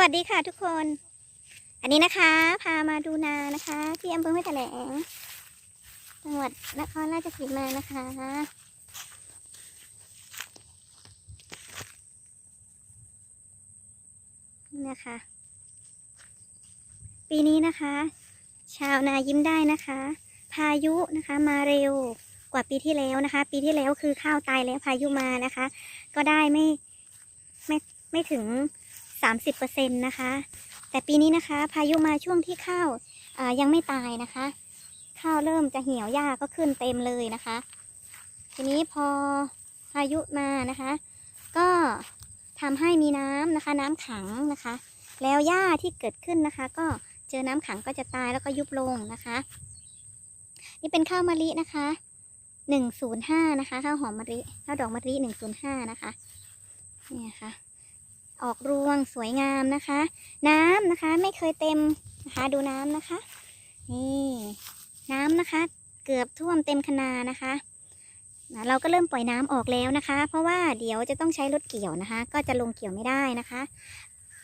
วัสดีค่ะทุกคน อันนี้นะคะ พามาดูนานะคะ ที่อำเภอห้วยแถลง จังหวัดนครราชสีมานะคะนี่นะคะ ปีนี้นะคะ ชาวนายิ้มได้นะคะ พายุนะคะมาเร็วกว่าปีที่แล้วนะคะ ปีที่แล้วคือข้าวตายแล้วพายุมานะคะ ก็ได้ไม่ไม่ไม่ถึง 30%นะคะ แต่ปีนี้นะคะ พายุมาช่วงที่ข้าวยังไม่ตายนะคะ ข้าวเริ่มจะเหี่ยวหญ้าก็ขึ้นเต็มเลยนะคะ ทีนี้พอพายุมานะคะ ก็ทำให้มีน้ำนะคะ น้ำขังนะคะ แล้วหญ้าที่เกิดขึ้นนะคะ ก็เจอน้ำขังก็จะตายแล้วก็ยุบลงนะคะ นี่เป็นข้าวมะลินะคะหนึ่งศูนย์ห้านะคะข้าวหอมมะลิข้าวดอกมะลิหนึ่งศูนย์ห้านะคะเนี่ยค่ะ ออกรวงสวยงามนะคะ น้ำนะคะไม่เคยเต็มนะคะดูน้ำนะคะ นี่น้ำนะคะ เกือบท่วมเต็มคนานะคะเราก็เริ่มปล่อยน้ำออกแล้วนะคะ เพราะว่าเดี๋ยวจะต้องใช้รถเกี่ยวนะคะ ก็จะลงเกี่ยวไม่ได้นะคะ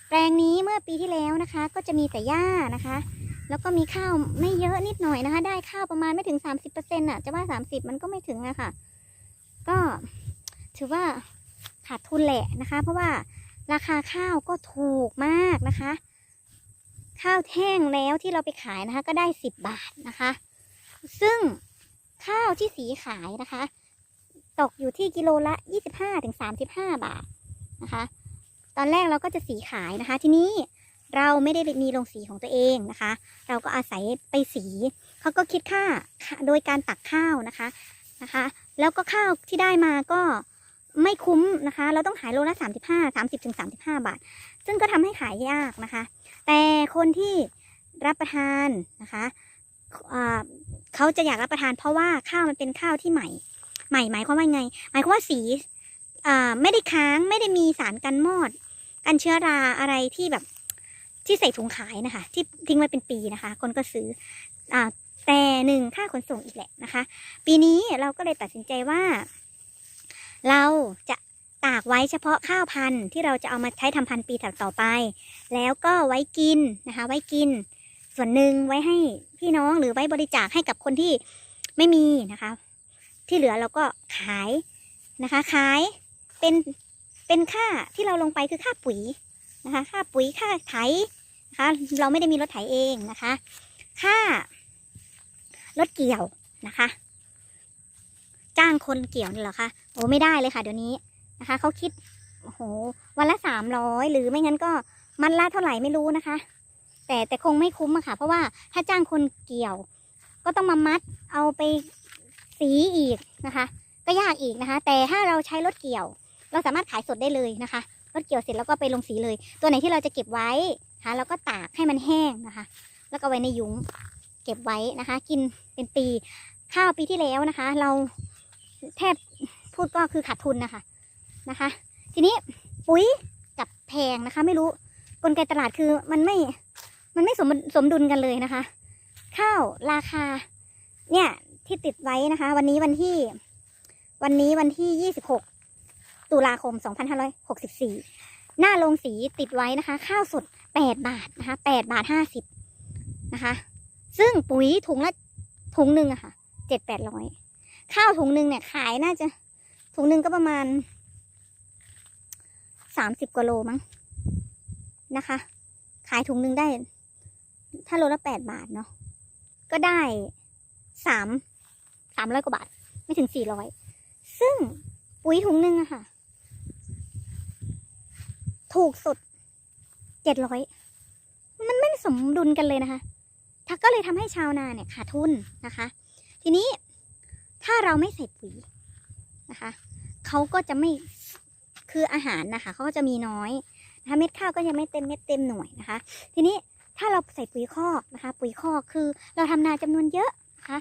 แปลงนี้เมื่อปีที่แล้วนะคะ ก็จะมีแต่หญ้านะคะ แล้วก็มีข้าวไม่เยอะนิดหน่อยนะคะ ได้ข้าวประมาณไม่ถึง 30%อน่ะ จะว่า 30 มันก็ไม่ถึงอะค่ะ ก็ถือว่าขาดทุนแหละนะคะ เพราะว่า ราคาข้าวก็ถูกมากนะคะ ข้าวแห้งแล้วที่เราไปขายนะคะ ก็ได้10บบาทนะคะ ซึ่งข้าวที่สีขายนะคะ ตกอยู่ที่กิโลละ25-35บห้าถึงสามสิบห้าบาทนะคะ ตอนแรกเราก็จะสีขายนะคะ ที่นี้เราไม่ได้มีโรงสีของตัวเองนะคะ เราก็อาศัยไปสีเขาก็คิดค่าโดยการตักข้าวนะคะนะคะ แล้วก็ข้าวที่ได้มาก็ ไม่คุ้มนะคะ เราต้องขายโลละ35 30ถึง35บาท ซึ่งก็ทำให้ขายยากนะคะ แต่คนที่รับประทานนะคะเขาจะอยากรับประทานเพราะว่าข้าวมันเป็นข้าวที่ใหม่ ใหม่หมายความว่าไง หมายความว่าสีไม่ได้ค้างไม่ได้มีสารกันมอด กันเชื้อราอะไรที่แบบที่ใส่ถุงขายนะคะ ที่ทิ้งไว้เป็นปีนะคะ คนก็ซื้ออแต่หนึ่งค่าขนส่งอีกแหละนะคะ ปีนี้เราก็เลยตัดสินใจว่า เราจะตากไว้เฉพาะข้าวพันธุ์ที่เราจะเอามาใช้ทำพันธุ์ปีต่อไป แล้วก็ไว้กินนะคะ ไว้กิน ส่วนหนึ่งไว้ให้พี่น้องหรือไว้บริจาคให้กับคนที่ไม่มีนะคะ ที่เหลือเราก็ขายนะคะ ขายเป็นเป็นค่าที่เราลงไปคือค่าปุ๋ยนะคะ ค่าปุ๋ยค่าไถนะคะเราไม่ได้มีรถไถเองนะคะ ค่ารถเกี่ยวนะคะ คนเกี่ยวนี่เหรอคะโอ้ไม่ได้เลยค่ะเดี๋ยวนี้นะคะเขาคิดโอ้โหวันละสามร้อยหรือไม่งั้นก็มันละเท่าไหร่ไม่รู้นะคะ แต่แต่คงไม่คุ้มอะค่ะ เพราะว่าถ้าจ้างคนเกี่ยว ก็ต้องมามัดเอาไปสีอีกนะคะ ก็ยากอีกนะคะ แต่ถ้าเราใช้รถเกี่ยว เราสามารถขายสดได้เลยนะคะรถเกี่ยวเสร็จแล้วก็ไปลงสีเลย ตัวไหนที่เราจะเก็บไว้นะคะเราก็ตากให้มันแห้งนะคะ แล้วก็ไว้ในยุ้งเก็บไว้นะคะ กินเป็นปีข้าวปีที่แล้วนะคะ เรา แทบพูดก็คือขาดทุนนะคะนะคะ ทีนี้ปุ๋ยกับแพงนะคะ ไม่รู้กลไกตลาดคือมันไม่มันไม่สมสมดุลกันเลยนะคะ ข้าวราคา เนี่ยที่ติดไว้นะคะ วันนี้วันที่ วันนี้วันที่26ตุลาคม2564หน้าโรงสีติดไว้นะคะ ข้าวสด8บาทนะคะ8บาท50นะคะ ซึ่งปุ๋ยถุงละถุงหนึ่งอะค่ะ7 800 ข้าวถุงหนึ่งเนี่ยขายน่าจะ ถุงหนึ่งก็ประมาณ30กว่าโลมั้งนะคะ ขายถุงหนึ่งได้ ถ้าโลละ8บาทเนาะก็ได้สามสามร้อยกว่าบาท ไม่ถึงสี่ร้อยซึ่งปุ๋ยถุงหนึ่งอะค่ะ ถูกสุดเจ็ดร้อยมันไม่สมดุลกันเลยนะคะ ถ้าก็เลยทำให้ชาวนาเนี่ยขาดทุนนะคะ ทีนี้ ถ้าเราไม่ใส่ปุ๋ยนะคะเขาก็จะไม่คืออาหารนะคะเขาก็จะมีน้อยนะคะเม็ดข้าวก็ยังไม่เต็มเม็ดเต็มหน่วยนะคะ ทีนี้ถ้าเราใส่ปุ๋ยคอกนะคะ ปุ๋ยคอกคือเราทำนาจำนวนเยอะนะคะ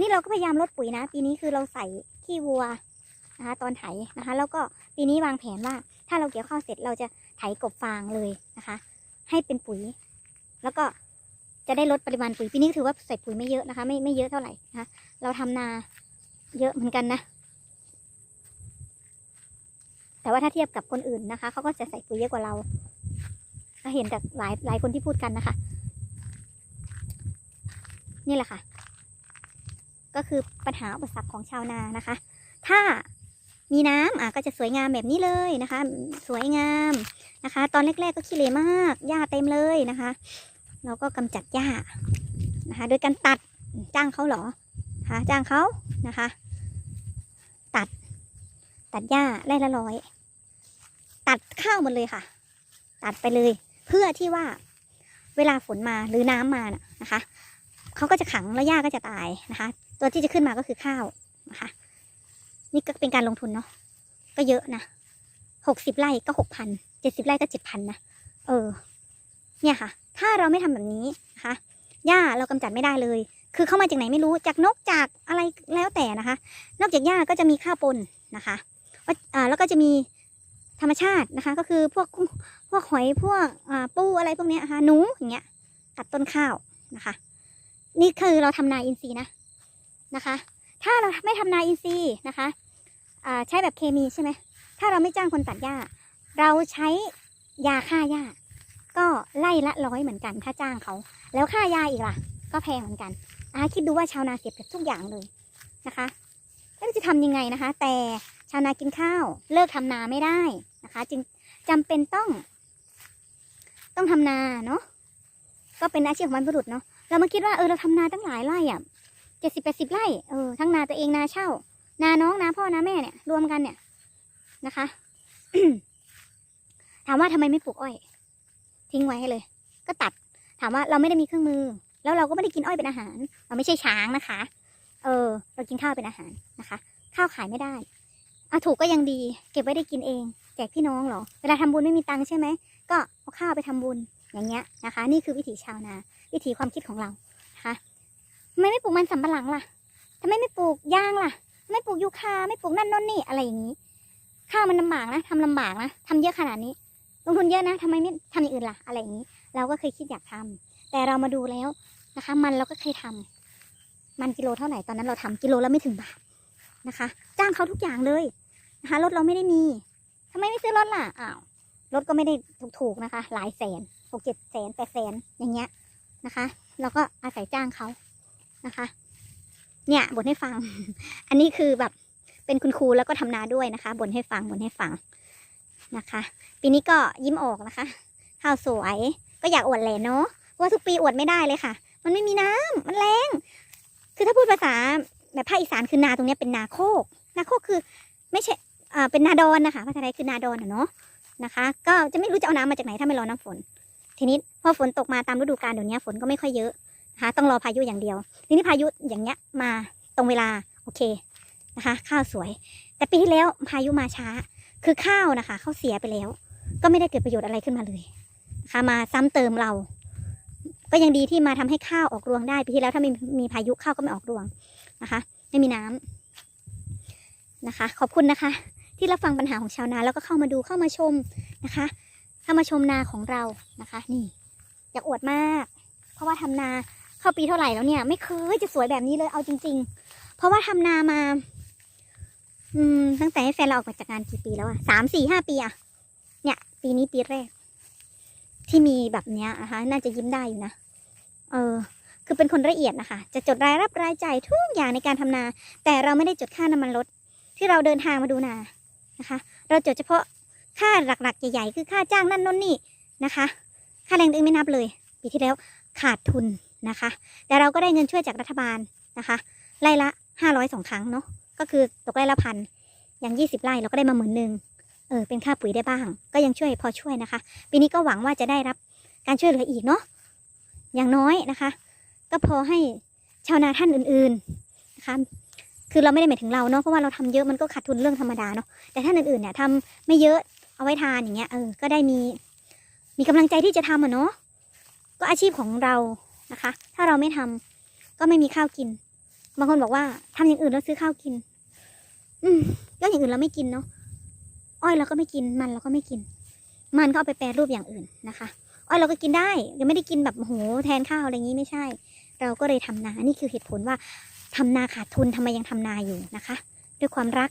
นี่เราก็พยายามลดปุ๋ยนะ ปีนี้คือเราใส่ขี้วัวนะคะตอนไถนะคะ แล้วก็ปีนี้วางแผนว่า ถ้าเราเกี่ยวข้าวเสร็จเราจะไถกบฟางเลยนะคะ ให้เป็นปุ๋ย แล้วก็จะได้ลดปริมาณปุ๋ยปีนี้ถือว่าใส่ปุ๋ยไม่เยอะนะคะ ไม่ไม่เยอะเท่าไหร่นะคะ เราทำนา เยอะเหมือนกันนะ แต่ว่าถ้าเทียบกับคนอื่นนะคะ เขาก็จะใส่ปุ๋ยเยอะกว่าเราก็เห็นแต่หลายหลายคนที่พูดกันนะคะ นี่แหละค่ะ ก็คือปัญหาอุปสรรคของชาวนานะคะ ถ้ามีน้ำอะก็จะสวยงามแบบนี้เลยนะคะ สวยงามนะคะ ตอนแรกๆก็ขี้เหร่มากหญ้าเต็มเลยนะคะ เราก็กำจัดหญ้านะคะ โดยการตัดจ้างเขาเหรอคะจ้างเขานะคะ ตัดหญ้าไร่ละร้อย ตัดข้าวหมดเลยค่ะ ตัดไปเลย เพื่อที่ว่าเวลาฝนมาหรือน้ำมานะคะเขาก็จะขังแล้วหญ้าก็จะตายนะคะ ตัวที่จะขึ้นมาก็คือข้าวนะคะ นี่ก็เป็นการลงทุนเนาะก็เยอะนะหกสิบไร่ก็หกพันเจ็ดสิบไร่ก็เจ็ดพันนะเออ เนี่ยค่ะ ถ้าเราไม่ทำแบบนี้นะคะหญ้าเรากำจัดไม่ได้เลย คือเข้ามาจากไหนไม่รู้จากนกจากอะไรแล้วแต่นะคะ นอกจากหญ้าก็จะมีข้าวปนนะคะ อ่าแล้วก็จะมีธรรมชาตินะคะ ก็คือพวกพวกหอยพวกอ่าปูอะไรพวกนี้นะคะหนูอย่างเงี้ยตัดต้นข้าวนะคะ นี่คือเราทำนาอินทรีย์นะนะคะ ถ้าเราไม่ทำนาอินทรีย์นะคะอ่าใช้แบบเคมีใช่ไหมถ้าเราไม่จ้างคนตัดหญ้า เราใช้ยาฆ่าหญ้าก็ไล่ละร้อยเหมือนกันถ้าจ้างเขา แล้วค่ายาอีกล่ะ ก็แพงเหมือนกันอ่าคิดดูว่าชาวนาเสียเปรียบทุกอย่างเลยนะคะ แล้วจะทำยังไงนะคะ แต่ ชาวนากินข้าว เลิกทำนาไม่ได้นะคะ จึงจำเป็นต้อง ต้องทำนาเนาะก็เป็นอาชีพของบรรพบุรุษเนาะเรามาคิดว่าเออเราทำนาตั้งหลายไร่อะเจ็ดสิบแปดสิบไร่เออทั้งนาตัวเองนาเช่า นาน้องนาพ่อนาแม่เนี่ย รวมกันเนี่ยนะคะ ถามว่าทำไมไม่ปลูกอ้อย ทิ้งไว้เลย ก็ตัด ถามว่าเราไม่ได้มีเครื่องมือ แล้วเราก็ไม่ได้กินอ้อยเป็นอาหาร เราไม่ใช่ช้างนะคะ เออ เรากินข้าวเป็นอาหารนะคะ ข้าวขายไม่ได้ อะถูกก็ยังดี เก็บไว้ได้กินเอง แจกพี่น้องเหรอ เวลาทำบุญไม่มีตังค์ใช่ไหม ก็เอาข้าวไปทำบุญอย่างเงี้ยนะคะ นี่คือวิถีชาวนา วิถีความคิดของเรานะคะทำไมไม่ปลูกมันสำปะหลังล่ะทำไมไม่ปลูกยางล่ะ ไม่ปลูกยูคาไม่ปลูกนั่นนนนี่อะไรอย่างนี้ ข้าวมันลำบากนะทำลำบากนะทำเยอะขนาดนี้ ลงทุนเยอะนะทำไมไม่ทำอย่างอื่นล่ะ อะไรอย่างนี้ เราก็เคยคิดอยากทำแต่เรามาดูแล้วนะคะ มันเราก็เคยทำมันกิโลเท่าไหร่ตอนนั้นเราทำกิโลและไม่ถึงบาทนะคะ จ้างเขาทุกอย่างเลย นะคะรถเราไม่ได้มีทำไมไม่ซื้อรถล่ะอ้าวรถก็ไม่ได้ถูกๆนะคะ หลายแสนหกเจ็ดแสนแปดแสนอย่างเงี้ยนะคะเราก็อาศัยจ้างเขานะคะ เนี่ยบ่นให้ฟัง อันนี้คือแบบเป็นคุณครูแล้วก็ทำนาด้วยนะคะบ่นให้ฟังบ่นให้ฟังนะคะ ปีนี้ก็ยิ้มออกนะคะข้าวสวยก็อยากอวดแหละเนาะว่าทุกปีอวดไม่ได้เลยค่ะ มันไม่มีน้ำมันแรงคือถ้าพูดภาษาแบบภาคอีสานคือนาตรงนี้เป็นนาโคก นาโคกคือ ไม่ใช่ อ่าเป็นนาดอนนะคะภาษาไทยคือนาดอนอะเนาะนะคะ ก็จะไม่รู้จะเอาน้ำมาจากไหนถ้าไม่รอน้ำฝน ทีนี้พอฝนตกมาตามฤดูกาลเดี๋ยวนี้ฝนก็ไม่ค่อยเยอะนะคะต้องรอพายุอย่างเดียว ทีนี้พายุอย่างเงี้ยมาตรงเวลาโอเคนะคะข้าวสวย แต่ปีที่แล้วพายุมาช้า คือข้าวนะคะข้าวเสียไปแล้ว ก็ไม่ได้เกิดประโยชน์อะไรขึ้นมาเลยนะคะมาซ้ำเติมเรา ก็ยังดีที่มาทำให้ข้าวออกรวงได้ปีที่แล้วถ้ามีมีพายุข้าวก็ไม่ออกรวงนะคะ ไม่มีน้ำนะคะ ขอบคุณนะคะ ที่รับฟังปัญหาของชาวนาแล้วก็เข้ามาดูเข้ามาชมนะคะ เข้ามาชมนาของเรานะคะ นี่อยากอวดมาก เพราะว่าทำนาเข้าปีเท่าไหร่แล้วเนี่ย ไม่เคยจะสวยแบบนี้เลยเอาจริง ๆ เพราะว่าทำนามา อืม ตั้งแต่ให้แฟนเราออกมาจากงานกี่ปีแล้วอะสามสี่ห้าปีอะเนี่ย ปีนี้ปีแรก ที่มีแบบเนี้ยนะคะ น่าจะยิ้มได้อยู่นะเออคือเป็นคนละเอียดนะคะ จะจดรายรับรายจ่ายทุกอย่างในการทำนา แต่เราไม่ได้จดค่าน้ำมันรถที่เราเดินทางมาดูนา นะคะ เราจดเฉพาะค่าหลักๆ ใหญ่ๆ คือค่าจ้างนั่นนู่นนี่นะคะ ค่าแรงอื่นไม่นับเลย ปีที่แล้วขาดทุนนะคะ แต่เราก็ได้เงินช่วยจากรัฐบาลนะคะไร่ละห้าร้อยสองครั้งเนาะก็คือตกไร่ละพันอย่างยี่สิบไร่เราก็ได้มาหมื่นหนึ่งเออเป็นค่าปุ๋ยได้บ้าง ก็ยังช่วยพอช่วยนะคะ ปีนี้ก็หวังว่าจะได้รับการช่วยเหลืออีกเนาะอย่างน้อยนะคะ ก็พอให้ชาวนาท่านอื่นๆนะคะ คือเราไม่ได้หมายถึงเราเนาะเพราะว่าเราทำเยอะมันก็ขาดทุนเรื่องธรรมดาเนาะแต่ท่าอื่นๆเนี่ยทำไม่เยอะเอาไว้ทานอย่างเงี้ยเออก็ได้มี มีกำลังใจที่จะทำอะเนาะก็อาชีพของเรานะคะ ถ้าเราไม่ทำก็ไม่มีข้าวกินบางคนบอกว่าทำอย่างอื่นแล้วซื้อข้าวกิน อืมก็อย่างอื่นเราไม่กินเนาะอ้อยเราก็ไม่กินมันเราก็ไม่กิน มันก็เอาไปแปรรูปอย่างอื่นนะคะอ้อยเราก็กินได้ยังไม่ได้กินแบบโอ้โหแทนข้าวอะไรอย่างนี้ไม่ใช่ เราก็เลยทำนานี่คือเหตุผลว่า ทำนาขาดทุนทำไมยังทำนาอยู่นะคะ ด้วยความรัก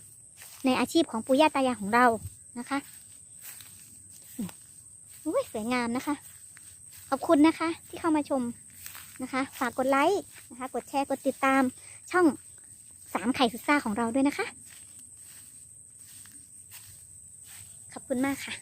ในอาชีพของปู่ย่าตายายของเรานะคะอุ้ยสวยงามนะคะ ขอบคุณนะคะ ที่เข้ามาชมนะคะ ฝากกดไลค์นะคะ กดแชร์กดติดตามช่องสามไข่สุดซ่าของเราด้วยนะคะ ขอบคุณมากค่ะ